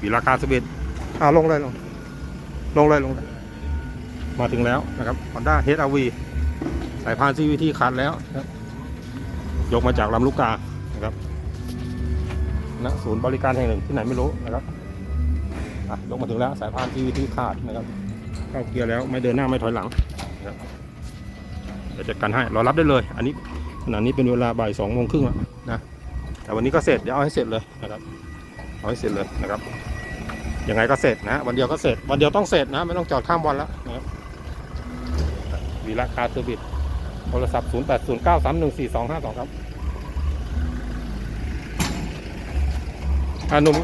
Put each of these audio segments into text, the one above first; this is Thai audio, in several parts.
ปีราคาสบิดอ่าลงเลยลง ลงเลยลงเลยมาถึงแล้วนะครับ Honda HRV สายพาน CVT ขาดแล้วนะครับ ยกมาจากลำลูกกานะครับณศูนย์บริการแห่งหนึ่งที่ไหนไม่รู้นะครับอะยกมาถึงแล้วสายพาน CVT ขาดนะครับ เข้าเกียร์แล้วไม่เดินหน้าไม่ถอยหลังนะครับเดี๋ยวจัดการให้รอรับได้เลย อันนี้ขณะนี้เป็นเวลาบ่ายสองโมงครึ่งแล้วนะแต่วันนี้ก็เสร็จเดี๋ยวเอาให้เสร็จเลยนะครับ เอาให้เสร็จเลยนะครับยังไงก็เสร็จนะ วันเดียวก็เสร็จ วันเดียวต้องเสร็จนะ ไม่ต้องจอดข้ามวันแล้วนะครับวีระคาร์เซอร์วิสโทรศัพท์ 0 8 0 9 3 1 4 2 5 2 ครับอานุม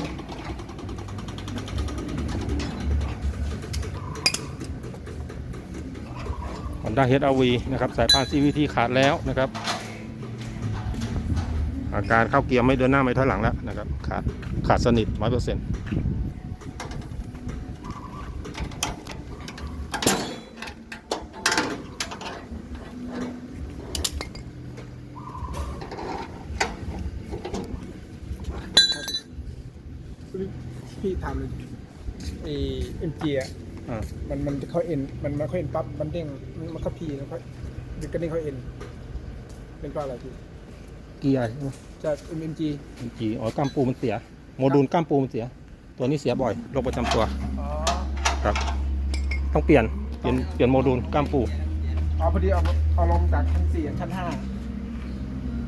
ฮอนด้าเฮดอาวีนะครับ สายพาน CVT ขาดแล้วนะครับ อาการเข้าเกียร์ไม่เดินหน้าไม่ถอยหลังแล้วนะครับ ขาดขาดสนิทร้อยเปอร์เซ็นต์พี่ทำเลยไอเอ็มจีอะอ่ามันมันเข้าเอ็นมันมันเข้าเอ็นปั๊บมันเด้งมันมันเข้าพีแล้วก็ดึกกระเด้งเข้าเอ็นเป็นเพราะอะไรพี่ เกียร์ใช่ไหมจะเอ็มเอ็มจีจีอ๋อกล้ามปูมันเสีย โมดูลกล้ามปูมันเสีย ตัวนี้เสียบ่อยโรคประจำตัว อ๋อครับ ต้องเปลี่ยน เปลี่ยน เปลี่ยนโมดูลกล้ามปูอ๋อพอดีเอาเอาลงจากชั้นสี่ชั้นห้า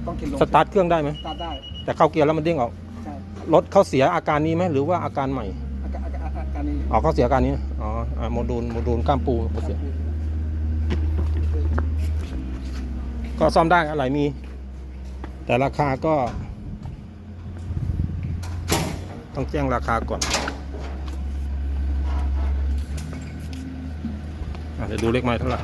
ต้องเข็นลงสตาร์ทเครื่องได้ไหม สตาร์ทได้แต่เข้าเกียร์แล้วมันเด้งออก ใช่รถเขาเสียอาการนี้ไหมหรือว่าอาการใหม่ อาการอาการอาการนี้อ๋อเขาเสียอาการนี้ อ๋ออ่าโมดูล โมดูลกล้ามปูเขาเสีย ก็ซ่อมได้อะไรมี แต่ราคาก็ ต้องแจ้งราคาก่อนอะเดี๋ยวดูเลขไม้เท่าไหร่